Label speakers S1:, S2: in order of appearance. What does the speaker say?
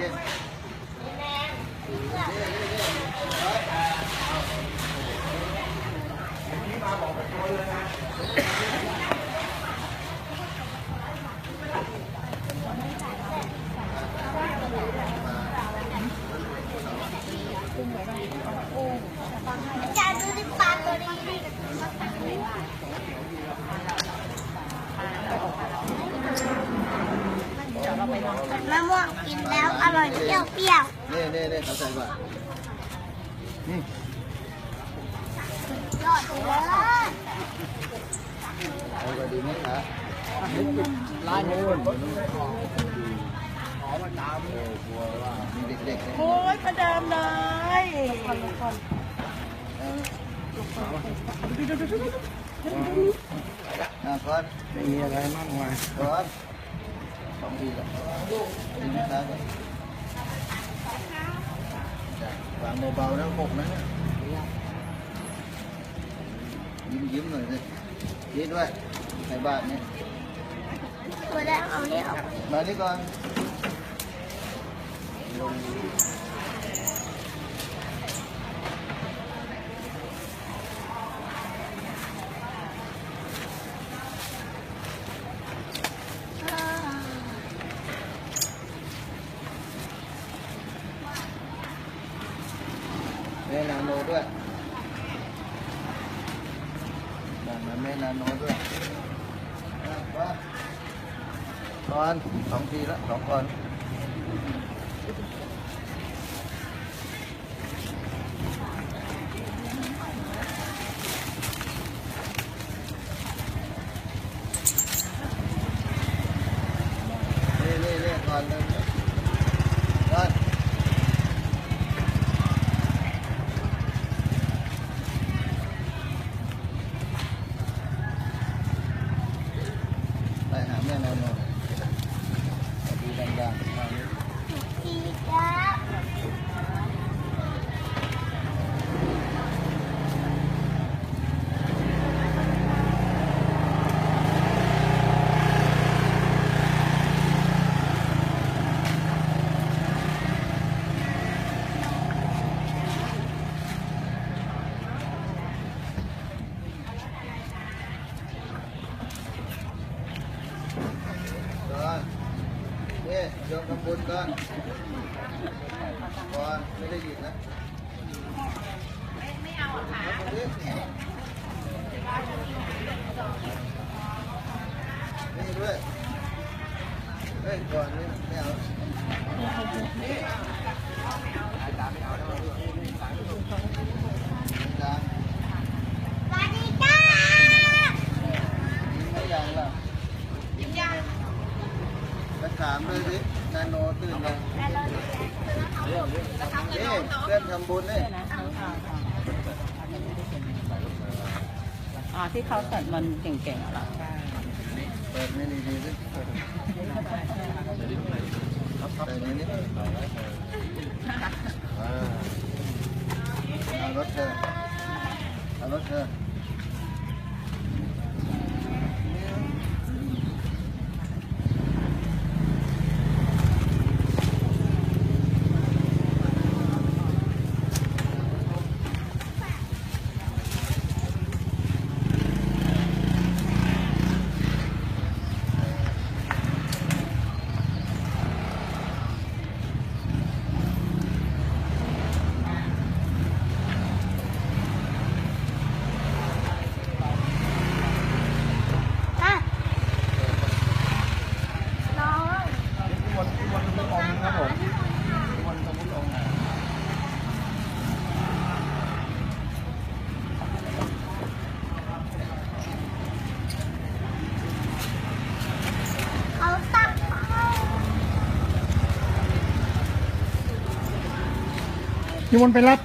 S1: เล
S2: ยนะดูที่ปลาตัวนี้ดิมะ มะม่วงกินแล้วอร่อยเปรี้ยวเปรี้ยว
S1: นี่นี่นี่เขาใส่ก่อนนี่
S2: ยอดเลย
S1: เอาไปดีไหมคะร้านนู้นขอมาตามโอ้กลัวว่ามีเด็กๆ
S3: โอ้ยประเดิมเลย
S1: อะก่อนไม่มีอะไรมากมายก่อน สองปีแล้วดีไหมครับวางเบาๆนะหกนะยิ้มยิ้มๆหน่อยสิยิ้มด้วยในบ้านเนี่ย
S2: ตัวแรกเอาเนี่ยออก
S1: มานี่ก่อน แม่นาโนด้วยดังนั้นแม่นาโนด้วยว่าก่อนสองทีละสองก่อนนี่นี่นี่ก่อนเลยก่อน ไปหาแม่นอนนอนดีดังๆเอาเลย
S2: ทีจ้า
S1: ก่อนนี่ ยกทำบนก่อนก่อนไม่ได้ยินนะไม่เอาค่ะนี่ด้วยเฮ้ยก่อนนี่ไม่เอาดัง
S2: สวัสดีจ้า
S1: ยิ้มไม่ยังล่ะยิ้มยังไปถามเลยสินาโนตื่นยัง นี่เพื่อนทำบุญนี่
S3: อ๋อที่เขาสวดมนต์เก่งๆเหรอ
S1: เปิดไม่ดีดีๆสิใส่ในนี้อ่าเอารถเธอเอารถเธอ
S2: อะน้อง
S1: ที่วันที่วันที่องค์นะครับผมที่วันที่องค์
S2: เขาตักเขา
S4: นิมนต์ไปรับ